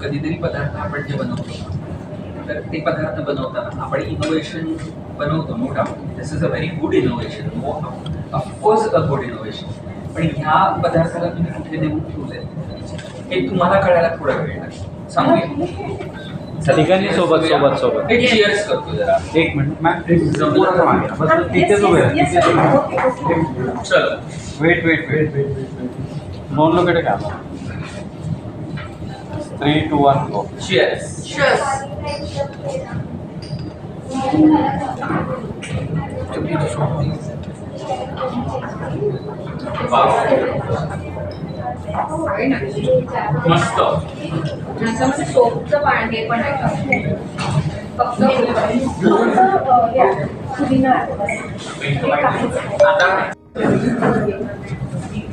काय माहिती कधीतरी पदार्थ आपण जे बनवतो तर ते पदार्थ बनवताना आपण इनोव्हेशन बनवतो no doubt this is a very good innovation no of course a good innovation पण ह्या पदार्थाला तुम्ही कुठे नेऊन ठेवले हे तुम्हाला कळायला थोडा वेळ लागतो सांगूया. तिघांनी सोबत सोबत सोबत. एक cheers करतो जरा. एक मिनिट मॅम तिथेच उभे. चलो. वेट वेट वेट वेट दोन लोक का? Three two one go cheers. मस्त. सोपचं पाणी हे पण आहे? फक्त आता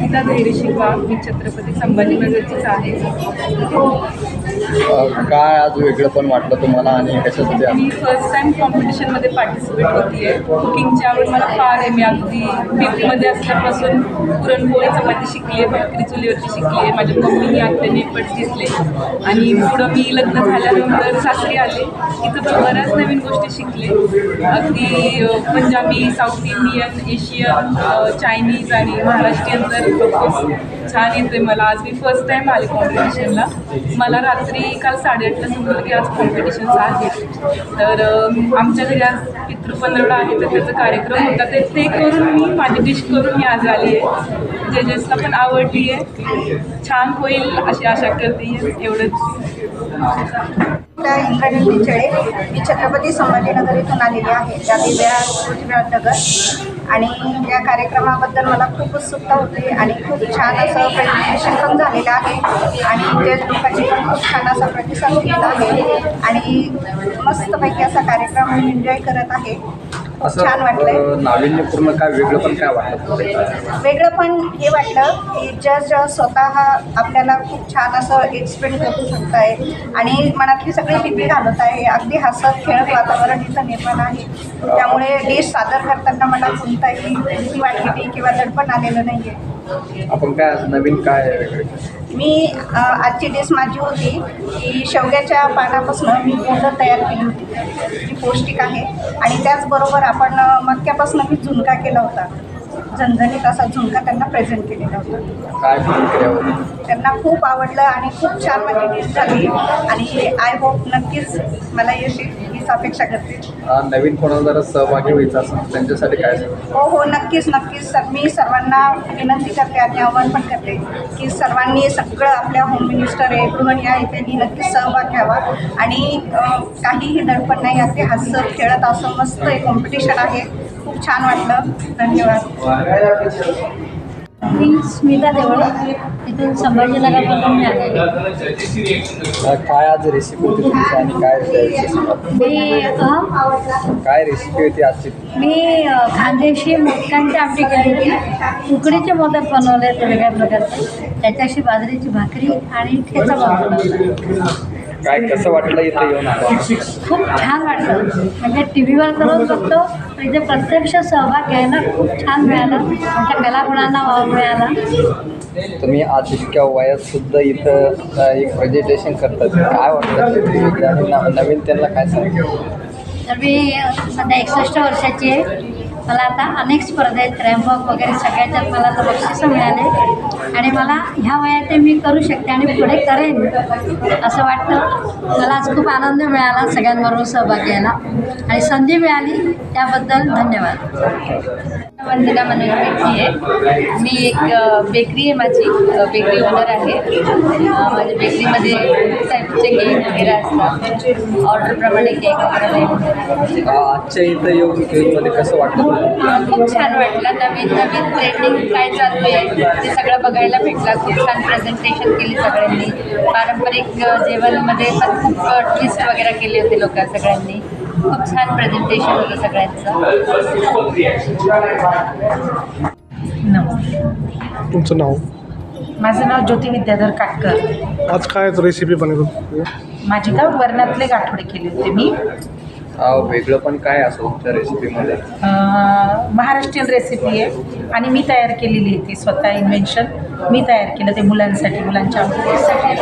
गीता धैर्यशिका मी छत्रपती संभाजीनगरचीच आहे. काय आज वेगळं पण वाटलं तुम्हाला आणि कशासाठी आलं? मी फर्स्ट टाइम कॉम्पिटिशनमध्ये पार्टिसिपेट होती आहे कुकिंगची आवड मला फार आहे. मी अगदी फिफ्थमध्ये असल्यापासून पुरणपोळी चपाती शिकली आहे भाकरी चुलीवरची शिकली आहे माझ्या मम्मीने आत्याने पण घेतले. आणि पुढं मी लग्न झाल्यानंतर सासरी आले. इथं पण बऱ्याच नवीन गोष्टी शिकले. अगदी अ, Punjabi south Indian Asian uh, Chinese आणि महाराष्ट्रीयन तर छान येते मला. आज मी फर्स्ट टाईम आले कॉम्पिटिशनला मला रात्री काल साडेआठला समजलं की आज कॉम्पिटिशन आहे. तर आमच्या घरी आज पितृपंधरवडा आहे तर त्याचा कार्यक्रम होता. ते ते करून मी माझी डिश करून मी आज आली आहे. जजेसला पण आवडली आहे. छान होईल अशी आशा करते. एवढंच. त्या चळे मी छत्रपती संभाजीनगर इथून आलेली आहे. त्या दिव्या नगर आणि या कार्यक्रमाबद्दल मला खूप उत्सुकता होती आणि खूप छान असं प्रेझेंटेशन पण झालेलं आहे. आणि त्या लोकांची पण खूप छान असा प्रतिसाद दिला आहे. आणि मस्तपैकी असा कार्यक्रम मी एन्जॉय करत आहे. छान वाटलंय. नाविन्यपूर्ण काय वेगळं पण काय वाटलं वेगळं पण हे वाटलं की जज स्वतः आपल्याला खूप छान असं एक्सप्लेन करू शकत आहे आणि मनातली सगळी भीती घालत आहे. अगदी हसत खेळत वातावरण इथं निर्माण आहे. त्यामुळे डिश सादर करताना मला कोणताही भीती वाटली नाही किंवा दडपण आलेलं नाही आहे आपण काय आज नवीन काय मी अ, आजची डिश माझी होती की शेवग्याच्या पानापासून मी बोंडं तयार केली होती. जी पौष्टिक आहे. आणि त्याचबरोबर आपण अ, मक्यापासून मी झुणका केला होता. झणझणीत असा झुणका त्यांना प्रेझेंट केलेला होता. काय प्रतिक्रिया होती त्यांना खूप आवडलं आणि खूप छान माझी डिश झाली. आणि आय होप नक्कीच मला यश येईल हीच अपेक्षा करते. नवीन कोणाला जरा सहभागी व्हायचं असेल त्यांच्यासाठी काय? सांगू? हो हो नक्कीच नक्कीच. सर मी सर्वांना विनंती करते आणि आव्हान पण करते की सर्वांनी सगळं आपल्या होम मिनिस्टर आहे गृहिणी आहे त्यांनी नक्कीच सहभाग घ्यावा. आणि अ, काहीही दडपण नाही अगदी हसत खेळत असं मस्त एक कॉम्पिटिशन आहे. खूप छान वाटलं. धन्यवाद. मी स्मिता देवळ इथून संभाजीनगरमधून मी आलेली. अ, काय आज रेसिपी होती तुमची आणि काय मी अ, काय रेसिपी होती आजची? मी अ, खानदेशी मोदकांची आमटी केली होती. उकडीचे मोदक बनवले होते वेगळ्या प्रकारचे. त्याच्याशी बाजरीची भाकरी आणि ठेचा बनवला काय कसं वाटलं इथं येऊन खूप छान वाटलं. म्हणजे टी व्हीवर करून बघतो. इथे प्रत्यक्ष सहभाग घ्यायला खूप छान मिळाला. आमच्या कलागुणांना वाव मिळाला. तुम्ही आज इतक्या वयात सुद्धा इथं एक प्रेझेंटेशन करतात. काय वाटतं न- नवीन त्यांना काय सांगितलं तर मी सध्या एकसष्ट वर्षाची आहे. मला आता अनेक स्पर्धेत आहेत रॅम्पॉक वगैरे सगळ्याच्यात मला तर बक्षिसं मिळाले. आणि मला ह्या वयात ते मी करू शकते आणि पुढे करेन असं वाटतं. मला आज खूप आनंद मिळाला सगळ्यांबरोबर सहभाग घ्यायला आणि संधी मिळाली त्याबद्दल धन्यवाद. वंदना बेकरी आहे. मी एक बेकरी आहे माझी. बेकरी ओनर आहे. माझ्या बेकरीमध्ये टाईपचे केक वगैरे असतात ऑर्डरप्रमाणे केक वगैरे अ, आजच्या इथं येऊन फिल्ममध्ये कसं वाटतं खूप छान वाटलं. नवीन नवीन ट्रेंडिंग काय चालू आहे ते सगळं बघायला भेटलं. खूप छान प्रेझेंटेशन केली सगळ्यांनी. पारंपरिक अ, जेवणमध्ये पण खूप ट्विस्ट वगैरे केले होते लोक सगळ्यांनी. खूप छान प्रेझेंटेशन होतं सगळ्यांचं. तुमचं नाव? माझं नाव ज्योती विद्याधर काटकर. आज काय रेसिपी बनवतो माझी का वर्णातले गाठोडे केले होते मी. वेगळं पण काय असं तुमच्या रेसिपीमध्ये अं, महाराष्ट्रीयन रेसिपी आहे. आणि मी तयार केलेली आहे ती स्वतः इन्व्हेन्शन मी तयार केलं ते मुलांसाठी मुलांच्या आवडीसाठी.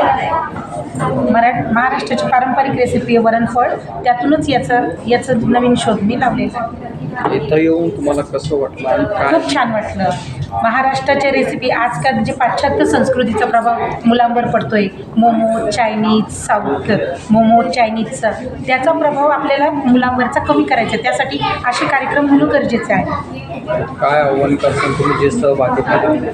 मरा महाराष्ट्राची पारंपरिक रेसिपी आहे वरणफळ. त्यातूनच याचं याचं नवीन शोध मी लावलेला आहे. इथं येऊन तुम्हाला कसं वाटलं आणि काय? खूप छान वाटलं. महाराष्ट्राच्या रेसिपी आजकाल जे पाश्चात्य संस्कृतीचा प्रभाव मुलांवर पडतोय. मोमो चायनीज साऊथ मोमो चायनीजचा त्याचा प्रभाव आपल्याला मुलांवरचा कमी करायचा आहे. त्यासाठी असे कार्यक्रम होणं गरजेचे आहे. काय आव्हान करताल तुम्ही? जे सहभागी झाले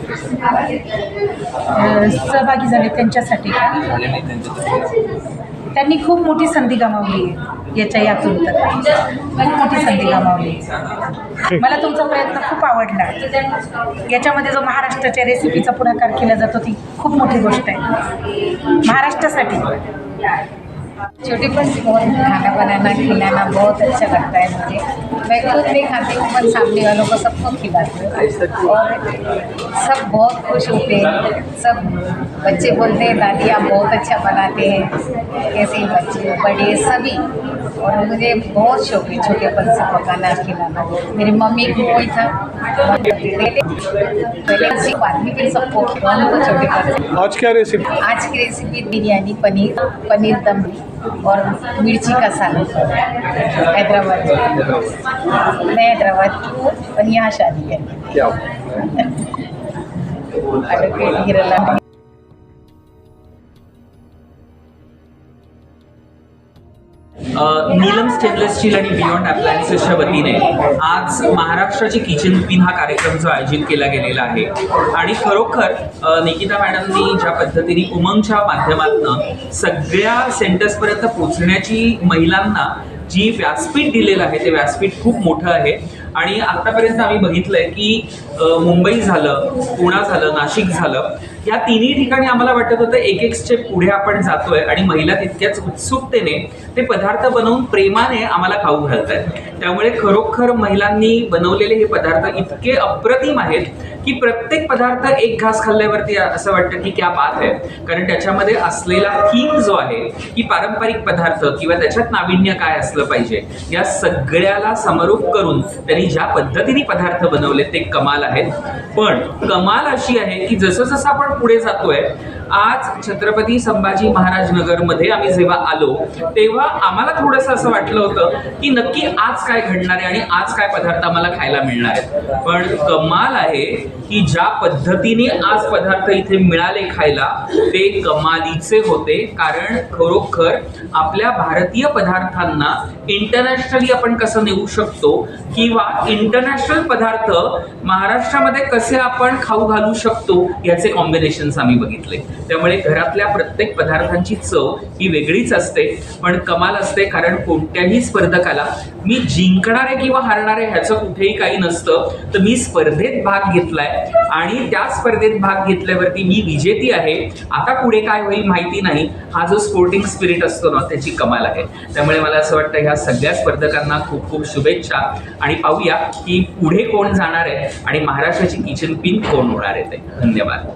अं, सहभागी झाले त्यांच्यासाठी का? झाले नाही त्यांच्यासाठी त्यांनी खूप मोठी संधी गमावली आहे. याच्या यातून तर. खूप मोठी संधी गमावली मला तुमचा प्रयत्न खूप आवडला. याच्यामध्ये जो महाराष्ट्राच्या रेसिपीचा पुढाकार केला जातो ती खूप मोठी गोष्ट आहे. महाराष्ट्रासाठी. छोटी से बहुत खाना बनाना खिलाना बहुत अच्छा लगता है मुझे। मैं खुद नहीं खाती हूँ पर सामने वालों को सबको खिलाती हूँ। और सब बहुत खुश होते हैं। सब बच्चे बोलते हैं दादी आप बहुत अच्छा बनाते हैं। ऐसे ही बच्चे? बड़े सभी। और मुझे बहुत शौक है छोटेपन से पकाना खिलाना। मेरी मम्मी को वही था। पहले उसी बाद में फिर सबको खिलाना आज क्या रेसिपी आज की रेसिपी बिरयानी पनीर पनीर दम और मिर्ची का सालन हैदराबाद। मैं हैदराबाद की हूँ और यहाँ शादी advocate Hiralal Neelam stainless steel आणि बियॉन्ड अप्लायन्सेसच्या वतीने आज महाराष्ट्राची किचन पिन हा कार्यक्रम जो आयोजित केला गेलेला आहे. आणि खरोखर निकिता मॅडमनी ज्या पद्धतीने उमंगच्या माध्यमातून सगळ्या सेंटर्सपर्यंत पोहोचण्याची महिलांना जी व्यासपीठ दिलेलं आहे ते व्यासपीठ खूप मोठं आहे. आणि आत्तापर्यंत आम्ही बघितलंय की मुंबई झालं पुणा झालं नाशिक झालं या तिन्ही ठिकाणी आम्हाला वाटत होतं एक एक स्टेप पुढे आपण जातोय आणि महिला तितक्याच उत्सुकतेने ते पदार्थ बनवून प्रेमाने आम्हाला खाऊ घालत आहेत त्यामुळे खरोखर महिलांनी बनवलेले हे पदार्थ इतके अप्रतिम आहेत की प्रत्येक पदार्थ एक घास खाल्ल्यावरती असं वाटतं की क्या बात आहे कारण त्याच्यामध्ये असलेला थीम जो आहे की पारंपरिक पदार्थ किंवा त्याच्यात नाविन्य काय असलं पाहिजे या सगळ्याला समरूप करून त्यांनी ज्या पद्धतीने पदार्थ बनवले ते कमाल आहेत. पण कमाल अशी आहे की जसं जसं आपण पुढे जातोय. आज छत्रपती संभाजी महाराज नगरमध्ये आम्ही जेव्हा आलो तेव्हा आम्हाला थोडंसं असं वाटलं होतं की नक्की आज काय घडणार आहे आणि आज काय पदार्थ आम्हाला खायला मिळणार आहेत. पण कमाल आहे की ज्या पद्धतीने आज पदार्थ इथे मिळाले खायला ते कमालीचे होते. कारण खरोखर आपल्या भारतीय पदार्थांना इंटरनॅशनली आपण कसं नेऊ शकतो किंवा इंटरनॅशनल पदार्थ महाराष्ट्रामध्ये कसे आपण खाऊ घालू शकतो याचे कॉम्बिनेशन्स आम्ही बघितले. त्यामुळे घरातल्या प्रत्येक पदार्थांची चव ही वेगळीच असते पण कमाल असते कारण कोणत्याही स्पर्धकाला मी जिंकणारे किंवा हारणारे ह्याचं कुठेही काही नसतं. तर मी स्पर्धेत भाग घेतलाय आणि त्या स्पर्धेत भाग घेतल्यावरती मी विजेती आहे. आता पुढे काय होईल माहिती नाही. हा जो स्पोर्टिंग स्पिरिट असतो ना त्याची कमाल आहे. त्यामुळे मला असं वाटतं ह्या सगळ्या स्पर्धकांना खूप खूप शुभेच्छा. आणि पाहूया की पुढे कोण जाणार आहे आणि महाराष्ट्राची किचन पिन कोण होणार आहे ते. धन्यवाद.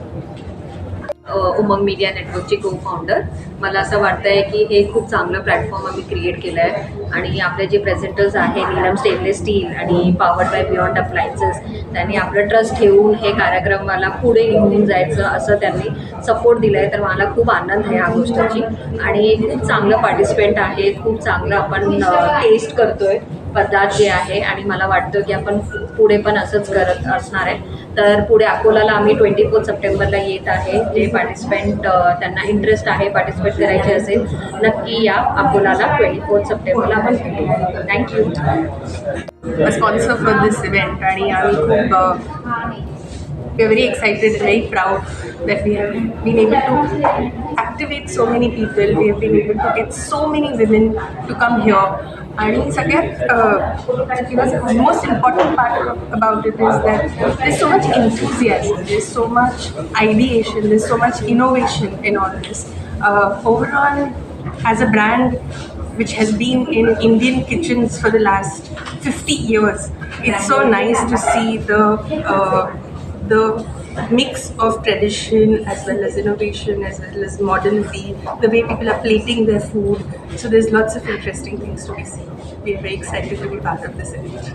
उमंग मीडिया नेटवर्कची को फाउंडर मला असं वाटतं आहे की हे खूप चांगलं प्लॅटफॉर्म आम्ही क्रिएट केलं आहे आणि आपले जे प्रेझेंटर्स आहे नीलम स्टेनलेस स्टील आणि पॉवर बाय बियॉन्ड अप्लायन्सेस त्यांनी आपलं ट्रस्ट ठेवून हे कार्यक्रम मला पुढे घेऊन जायचं असं त्यांनी सपोर्ट दिला आहे तर मला खूप आनंद आहे या गोष्टीची. आणि खूप चांगलं पार्टिसिपेंट आहे खूप चांगलं आपण टेस्ट करतो आहे पदार्थ जे आहे. आणि मला वाटतं की आपण पुढे पण असंच करत असणार आहे. तर पुढे अकोलाला आम्ही ट्वेंटी फोर्थ सप्टेंबरला येत आहे. जे पार्टिसिपेंट त्यांना इंटरेस्ट आहे पार्टिसिपेट करायचे असेल नक्की या अकोलाला ट्वेंटी फोर्थ सप्टेंबरला आपण भेटू. Thank you sponsor for this event आणि आम्ही खूप we are very excited and very proud that we have been able to activate so many people. We have been able to get so many women to come here. And second, uh, you know, the most important part about it is that there's so much enthusiasm, there's so much ideation, there's so much innovation in all this. Uh, overall, as a brand, which has been in Indian kitchens for the last 50 years. It's so nice to see the uh, the mix of tradition as well as innovation as well as modernity, the way people are plating their food. So there's lots of interesting things to be seen. We are very excited to be part of this event.